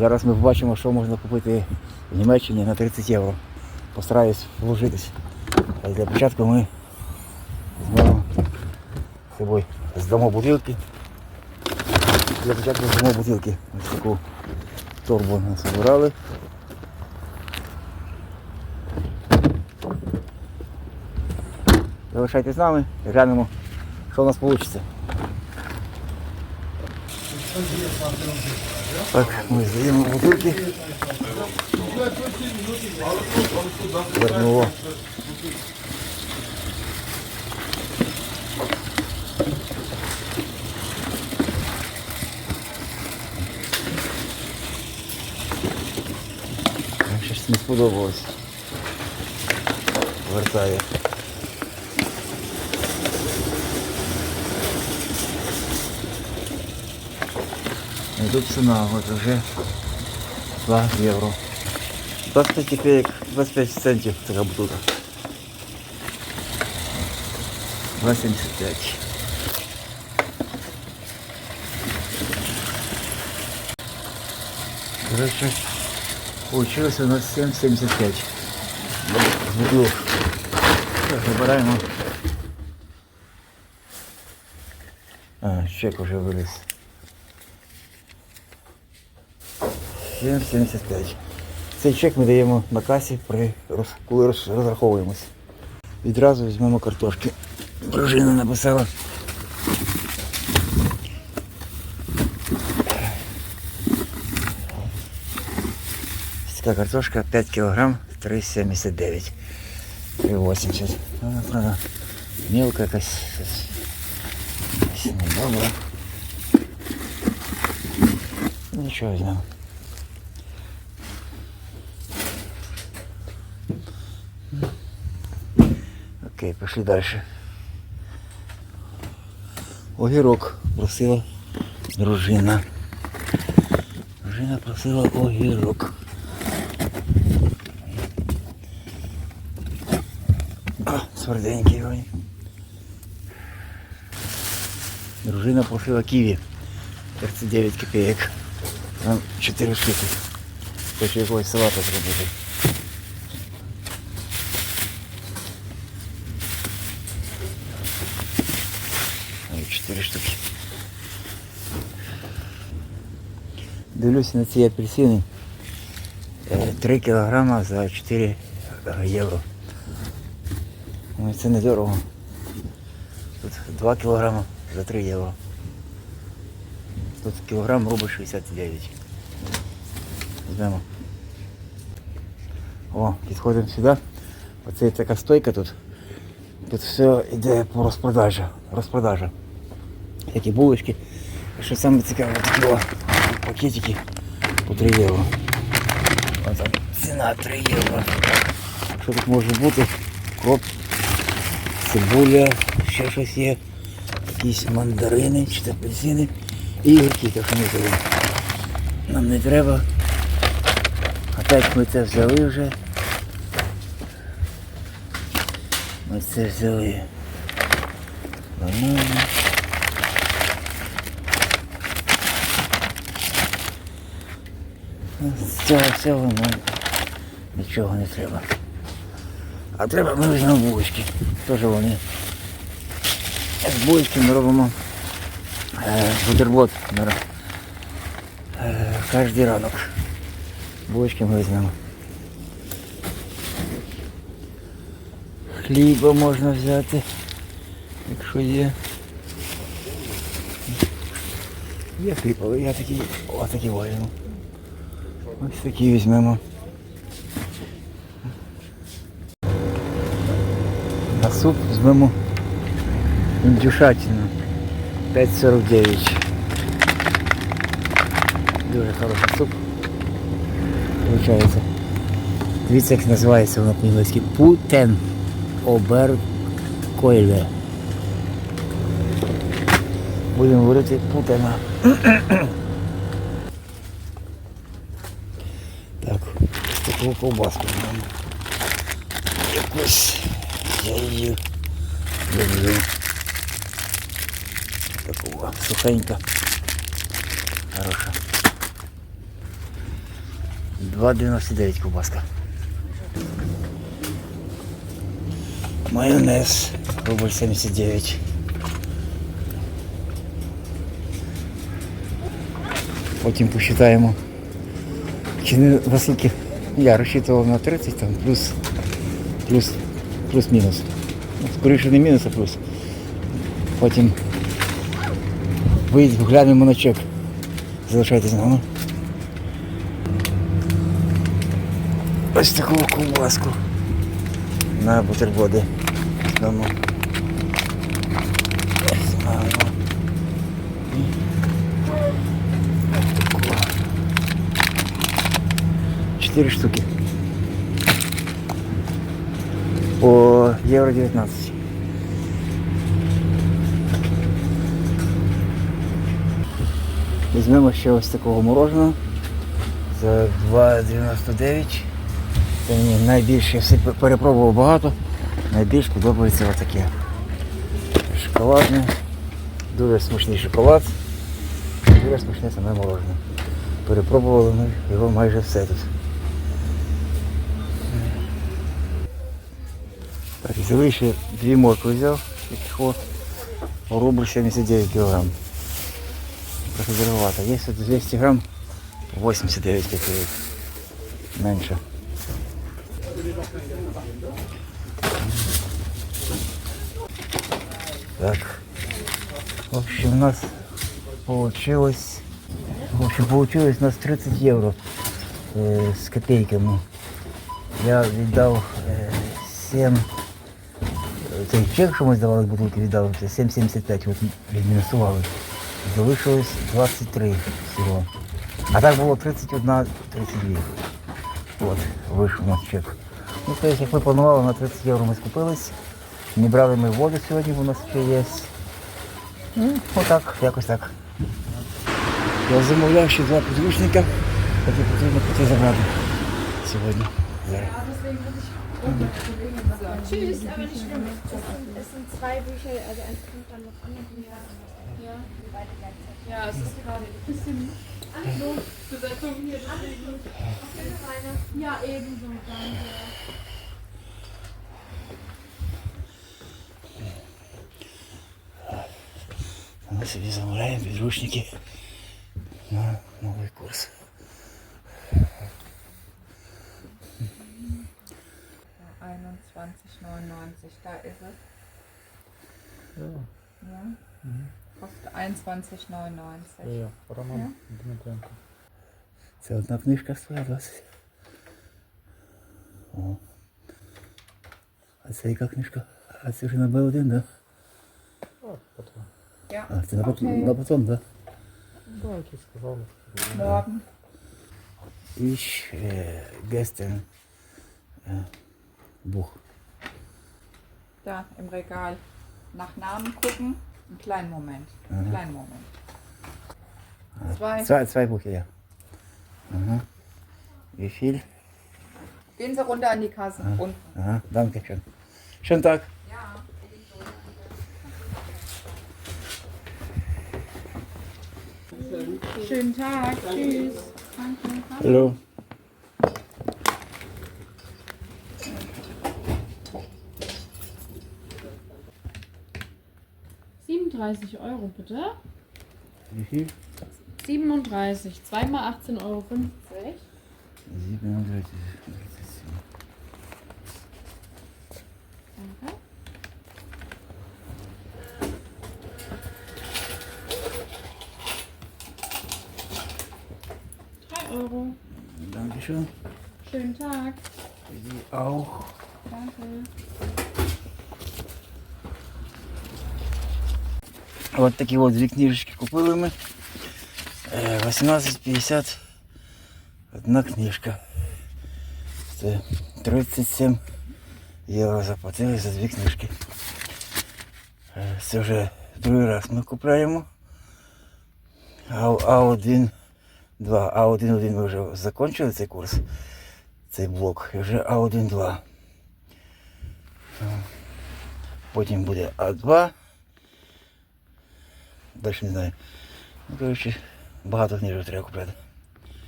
Зараз ми побачимо, що можна купити в Німеччині на 30 євро. Постараюсь вложитись. Для початку ми візьмемо з собою здамо бутилки. Для початку здамо бутилки. Ось таку торбу нас збирали. Залишайтесь з нами і глянемо, що у нас вийде. Так, ми здаємо бутилки. Нам щось не сподобалось. Вертає. І тут ціна от вже 2 євро. 25 копеек, 25 центів така бутылка. 2,75. Короче, получилось у нас 7,75. Бутылок. Так, Забираємо. А, чек уже виліз. 7,75. Цей чек ми даємо на касі, при, роз- коли роз- розраховуємось. Відразу візьмемо картошки. Дружина написала. Ось Така картошка 5 кг 3,79. 3,80. Вона, правда, мелка якась. щось- щось не добре. Нічого візьмемо. Окей, пішли далі. Огірок просила дружина. Дружина просила огірок. А, тверденький він. Дружина просила ківі. 39 копеек. Там 4 штуки. Хочу якогось салата зробити. 4 штуки. Дивлюся на ці апельсини. 3 кілограма за 4 євро. Ой, це недорого. Тут 2 кілограма за 3 євро. Тут кілограм рубль 69. Візьмемо. О, підходимо сюди. Оце така стойка тут. Тут все йде по розпродажі. Розпродажа. Такі булочки. Що саме цікаве, такі о, пакетики по 3 євро. Там ціна 3 євро. Що тут може бути? Кроп, цибуля, ще щось є. Якісь мандарини чи апельсини і огірки, так що не взяли. Нам не треба. Опять ми це взяли вже. Ми це взяли. Банани. Цього всього нам нічого не треба. А треба ми візьмемо булочки. Теж вони. З булочки ми робимо е, бутерброд е, кожен ранок. Булочки ми візьмемо. Хліба можна взяти, якщо є. Є хліб, але я такий, о, возьму. Ось такі візьмемо. На суп візьмемо індюшатину 5,49. Дуже хороший суп. Получається. Дивіться, як називається воно по-англійськи. Путен оберкойле. Будемо говорити путена. таку ковбаску маємо. Якось я її люблю. Таку о, сухенька. Хороша. 2,99 ковбаска. Майонез. Рубль 79. Потім посчитаємо. Чи не наскільки я розчитував на 30, там плюс, плюс, плюс-мінус. Ну, Скоріше не мінус, а плюс. Потім вийдемо, глянемо на чек. Залишайтесь з нами. Ось таку ковбаску на бутерброди. Дамо. 4 штуки. По євро 19. Візьмемо ще ось такого мороженого за 2,99. Це мені найбільше я все перепробував багато, найбільш подобається отаке. Шоколадне, дуже смачний шоколад, дуже смачне саме морожене. Перепробували ми його майже все тут. Так, ще дві моркви взяв, такого рубль 79 кг. Дороговато. Є тут 200 грам 89 копійок. Менше. Так. В общем, у нас получилось... В общем, получилось у нас 30 євро е, з копійками. Я віддав е, 7... Цей чек, що ми здавали бутилки, віддали, це 7,75, от відмінусували. Залишилось 23 всього. А так було 31, 32. От, вийшов у нас чек. Ну, то як ми планували, на 30 євро ми скупились. Не брали ми воду сьогодні, у нас ще є. Ну, отак, якось так. Я замовляв ще два підручника, які потрібно піти забрати сьогодні. Зараз. Tschüss, aber nicht schlimm. Es sind, zwei Bücher, also eins kommt dann noch an. Ja. Ja, es ist gerade ein bisschen Besetzung hier. Deswegen. Ja, ebenso. Danke. Znaš, nisam u wie drušnike. No. 21,99. da ist es. Ja. ja. Mhm. Kostet 21,99. Ja, ja, oder mal. Ja? Sie hat noch nicht kastriert, was? Oh. Als ich kann nicht. Als ich bin ein Bauer, ne? Ja. Also, ich habe eine Sonde. Morgen. Ich, äh, gestern. Äh, Buch. Da im Regal. Nach Namen gucken. Einen kleinen Moment. Einen kleinen Moment. Zwei. Zwei, zwei Bücher, ja. Aha. Wie viel? Gehen Sie runter an die Kasse. Unten. Aha, danke schön. Schönen Tag. Ja. Schönen Tag, tschüss. Danke. Hallo. Siebenunddreißig Euro bitte. Wie viel? 37, zweimal 18,50 Euro. 37. Danke. Drei Euro. Dankeschön. Schönen Tag. Sie auch. Danke. От такі от дві книжечки купили ми. Е, 18,50 одна книжка. Це 37 євро заплатили за дві книжки. Е, Це вже другий раз ми купляємо. А, А1, 2, А1, 1 ми вже закінчили цей курс, цей блок. І вже А1, 2. Потім буде А2. Далі не знаю. Ну, коротше, багато книжок треба купляти.